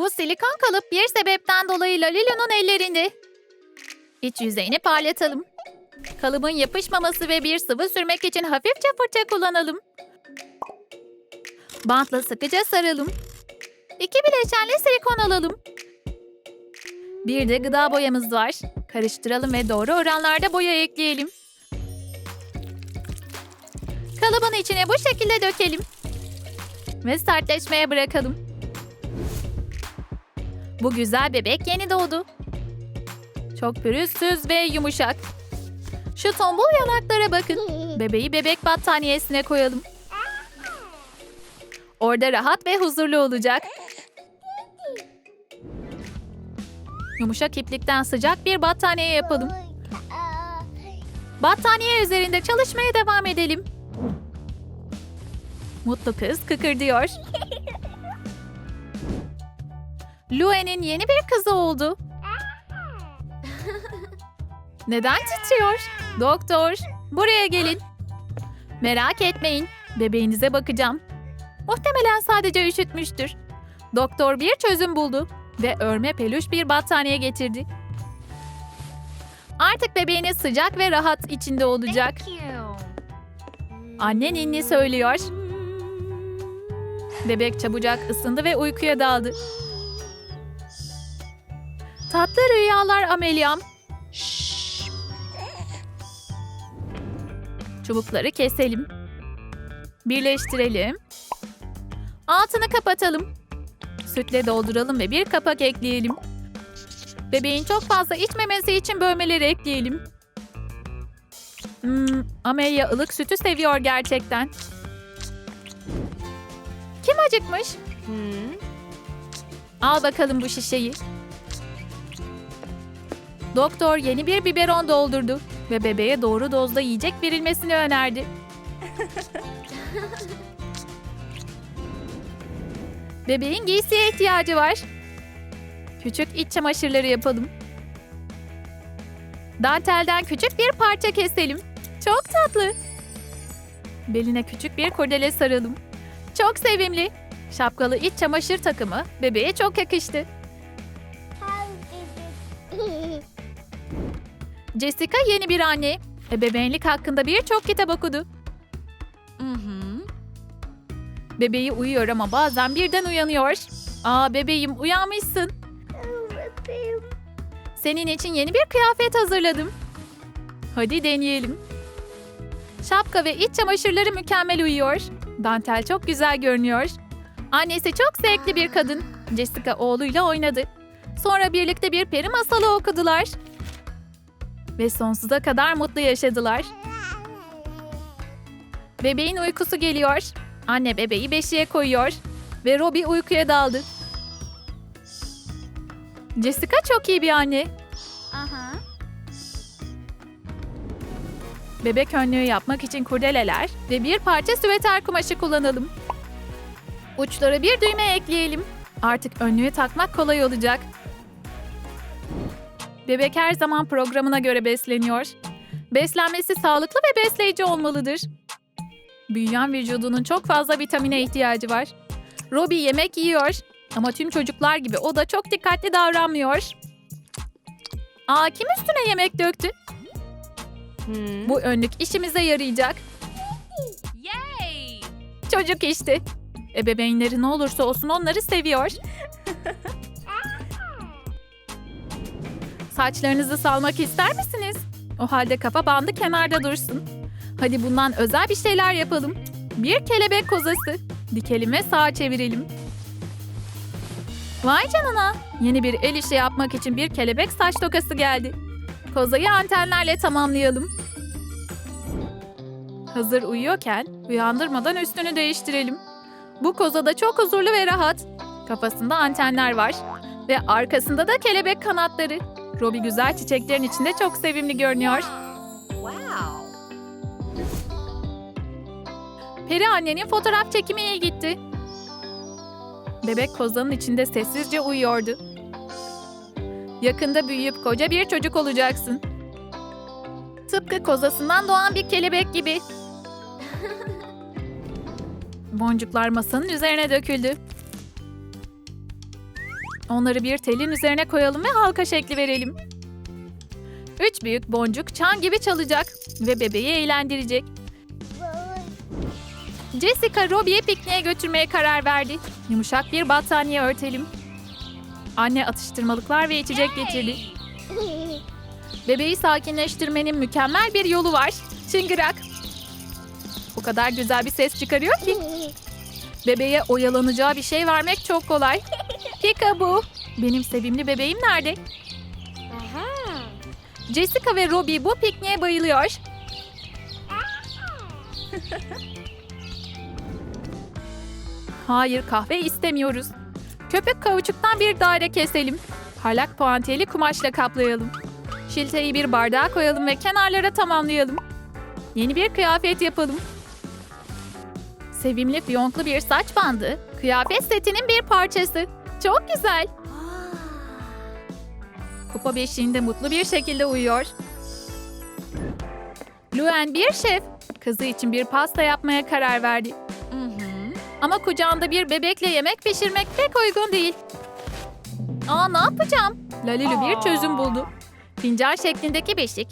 Bu silikon kalıp bir sebepten dolayı Lalilo'nun ellerinde. İç yüzeyini parlatalım. Kalıbın yapışmaması ve bir sıvı sürmek için hafifçe fırça kullanalım. Bantla sıkıca saralım. İki bileşenli silikon alalım. Bir de gıda boyamız var. Karıştıralım ve doğru oranlarda boya ekleyelim. Kalıbın içine bu şekilde dökelim. Ve sertleşmeye bırakalım. Bu güzel bebek yeni doğdu. Çok pürüzsüz ve yumuşak. Şu tombul yanaklara bakın. Bebeği bebek battaniyesine koyalım. Orada rahat ve huzurlu olacak. Yumuşak iplikten sıcak bir battaniye yapalım. Battaniye üzerinde çalışmaya devam edelim. Mutlu kız kıkırdıyor. Lue'nin yeni bir kızı oldu. Neden titriyor? Doktor, buraya gelin. Merak etmeyin, bebeğinize bakacağım. Muhtemelen sadece üşütmüştür. Doktor bir çözüm buldu ve örme peluş bir battaniye getirdi. Artık bebeğiniz sıcak ve rahat içinde olacak. Anne ninni söylüyor. Bebek çabucak ısındı ve uykuya daldı. Tatlı rüyalar Ameliam. Çubukları keselim. Birleştirelim. Altını kapatalım. Sütle dolduralım ve bir kapak ekleyelim. Bebeğin çok fazla içmemesi için bölmeleri ekleyelim. Hmm, Amelia ılık sütü seviyor gerçekten. Kim acıkmış? Al bakalım bu şişeyi. Doktor yeni bir biberon doldurdu ve bebeğe doğru dozda yiyecek verilmesini önerdi. Bebeğin giysiye ihtiyacı var. Küçük iç çamaşırları yapalım. Dantelden küçük bir parça keselim. Çok tatlı. Beline küçük bir kurdele saralım. Çok sevimli. Şapkalı iç çamaşır takımı bebeğe çok yakıştı. Jessica yeni bir anne. Ebeveynlik hakkında birçok kitap okudu. Bebeği uyuyor ama bazen birden uyanıyor. Aa bebeğim uyanmışsın. Senin için yeni bir kıyafet hazırladım. Hadi deneyelim. Şapka ve iç çamaşırları mükemmel uyuyor. Dantel çok güzel görünüyor. Annesi çok zevkli bir kadın. Jessica oğluyla oynadı. Sonra birlikte bir peri masalı okudular. Ve sonsuza kadar mutlu yaşadılar. Bebeğin uykusu geliyor. Anne bebeği beşiğe koyuyor. Ve Robbie uykuya daldı. Jessica çok iyi bir anne. Bebek önlüğü yapmak için kurdeleler ve bir parça süveter kumaşı kullanalım. Uçlara bir düğme ekleyelim. Artık önlüğü takmak kolay olacak. Bebek her zaman programına göre besleniyor. Beslenmesi sağlıklı ve besleyici olmalıdır. Büyüyen vücudunun çok fazla vitamine ihtiyacı var. Robbie yemek yiyor ama tüm çocuklar gibi o da çok dikkatli davranmıyor. Aa kim üstüne yemek döktü? Bu önlük işimize yarayacak. Çocuk işte. Ebeveynleri ne olursa olsun onları seviyor. Saçlarınızı salmak ister misiniz? O halde kafa bandı kenarda dursun. Hadi bundan özel bir şeyler yapalım. Bir kelebek kozası. Dikelim ve sağa çevirelim. Vay canına. Yeni bir el işi yapmak için bir kelebek saç tokası geldi. Kozayı antenlerle tamamlayalım. Hazır uyuyorken uyandırmadan üstünü değiştirelim. Bu kozada çok huzurlu ve rahat. Kafasında antenler var. Ve arkasında da kelebek kanatları. Robbie güzel çiçeklerin içinde çok sevimli görünüyor. Peri annenin fotoğraf çekimi iyi gitti. Bebek kozanın içinde sessizce uyuyordu. Yakında büyüyüp koca bir çocuk olacaksın. Tıpkı kozasından doğan bir kelebek gibi. Boncuklar masanın üzerine döküldü. Onları bir telin üzerine koyalım ve halka şekli verelim. Üç büyük boncuk çan gibi çalacak ve bebeği eğlendirecek. Jessica Robbie'yi pikniğe götürmeye karar verdi. Yumuşak bir battaniye örtelim. Anne atıştırmalıklar ve içecek getirdi. Bebeği sakinleştirmenin mükemmel bir yolu var. Çıngırak. O kadar güzel bir ses çıkarıyor ki. Bebeğe oyalanacağı bir şey vermek çok kolay. Pika bu. Benim sevimli bebeğim nerede? Jessica ve Robbie bu pikniğe bayılıyor. Hayır kahve istemiyoruz. Köpük kauçuktan bir daire keselim. Parlak puantiyeli kumaşla kaplayalım. Şilteyi bir bardağa koyalım ve kenarlara tamamlayalım. Yeni bir kıyafet yapalım. Sevimli fiyonklu bir saç bandı, kıyafet setinin bir parçası. Çok güzel. Kupa beşiğinde mutlu bir şekilde uyuyor. Luen bir şef. Kızı için bir pasta yapmaya karar verdi. Ama kucağında bir bebekle yemek pişirmek pek uygun değil. Aa ne yapacağım? Lalilu bir çözüm buldu. Fincan şeklindeki beşik.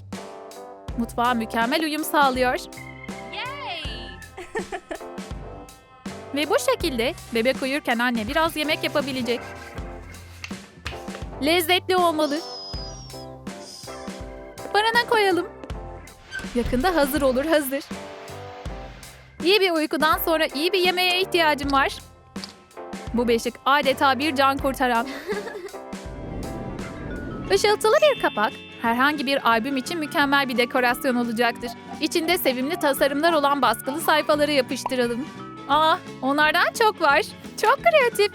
Mutfağa mükemmel uyum sağlıyor. Ve bu şekilde bebek uyurken anne biraz yemek yapabilecek. Lezzetli olmalı. Fırına koyalım. Yakında hazır olur hazır. İyi bir uykudan sonra iyi bir yemeğe ihtiyacım var. Bu beşik adeta bir can kurtaran. Işıltılı bir kapak herhangi bir albüm için mükemmel bir dekorasyon olacaktır. İçinde sevimli tasarımlar olan baskılı sayfaları yapıştıralım. Aa, onlardan çok var. Çok kreatif.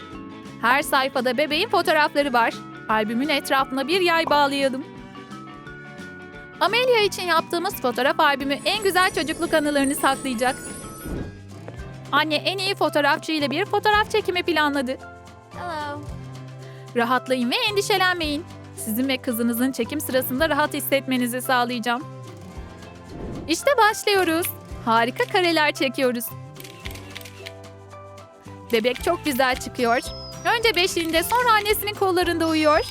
Her sayfada bebeğin fotoğrafları var. Albümün etrafına bir yay bağlayalım. Amelia için yaptığımız fotoğraf albümü en güzel çocukluk anılarını saklayacak. Anne en iyi fotoğrafçı ile bir fotoğraf çekimi planladı. Hello. Rahatlayın ve endişelenmeyin. Sizin ve kızınızın çekim sırasında rahat hissetmenizi sağlayacağım. İşte başlıyoruz. Harika kareler çekiyoruz. Bebek çok güzel çıkıyor. Önce beşiğinde sonra annesinin kollarında uyuyor.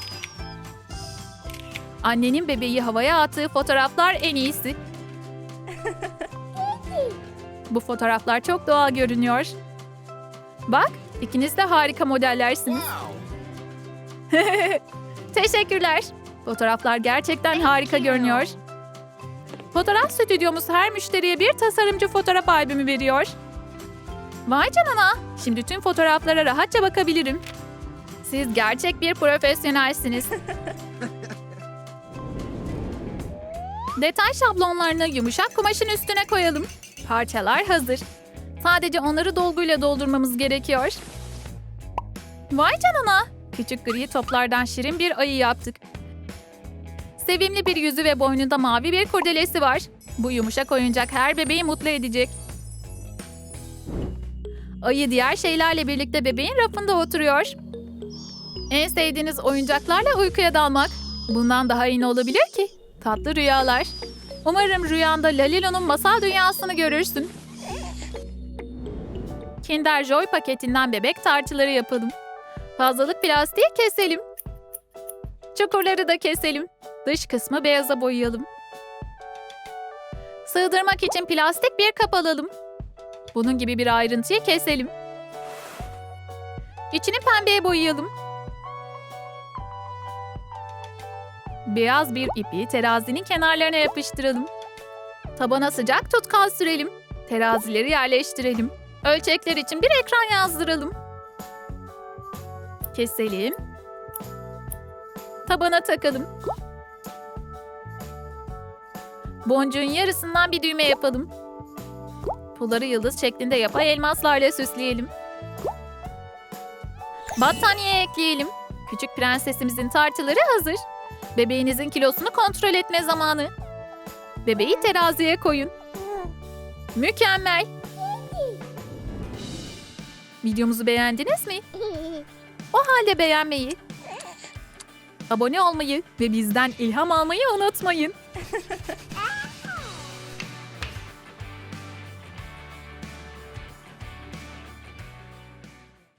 Annenin bebeği havaya attığı fotoğraflar en iyisi. Bu fotoğraflar çok doğal görünüyor. Bak, ikiniz de harika modellersiniz. Teşekkürler. Fotoğraflar gerçekten harika görünüyor. Fotoğraf stüdyomuz her müşteriye bir tasarımcı fotoğraf albümü veriyor. Vay canına. Şimdi tüm fotoğraflara rahatça bakabilirim. Siz gerçek bir profesyonelsiniz. Detay şablonlarını yumuşak kumaşın üstüne koyalım. Parçalar hazır. Sadece onları dolguyla doldurmamız gerekiyor. Vay canına. Küçük gri toplardan şirin bir ayı yaptık. Sevimli bir yüzü ve boynunda mavi bir kurdelesi var. Bu yumuşak oyuncak her bebeği mutlu edecek. Ayı diğer şeylerle birlikte bebeğin rafında oturuyor. En sevdiğiniz oyuncaklarla uykuya dalmak. Bundan daha iyi ne olabilir ki? Tatlı rüyalar. Umarım rüyanda Lalilo'nun masal dünyasını görürsün. Kinder Joy paketinden bebek tartıları yapalım. Fazlalık plastiği keselim. Çukurları da keselim. Dış kısmı beyaza boyayalım. Sığdırmak için plastik bir kap alalım. Bunun gibi bir ayrıntıyı keselim. İçini pembeye boyayalım. Beyaz bir ipi terazinin kenarlarına yapıştıralım. Tabana sıcak tutkal sürelim. Terazileri yerleştirelim. Ölçekler için bir ekran yazdıralım. Keselim. Tabana takalım. Boncuğun yarısından bir düğme yapalım. Pulları yıldız şeklinde yapay elmaslarla süsleyelim. Battaniye ekleyelim. Küçük prensesimizin tartıları hazır. Bebeğinizin kilosunu kontrol etme zamanı. Bebeği teraziye koyun. Mükemmel. Videomuzu beğendiniz mi? O halde beğenmeyi, abone olmayı ve bizden ilham almayı unutmayın.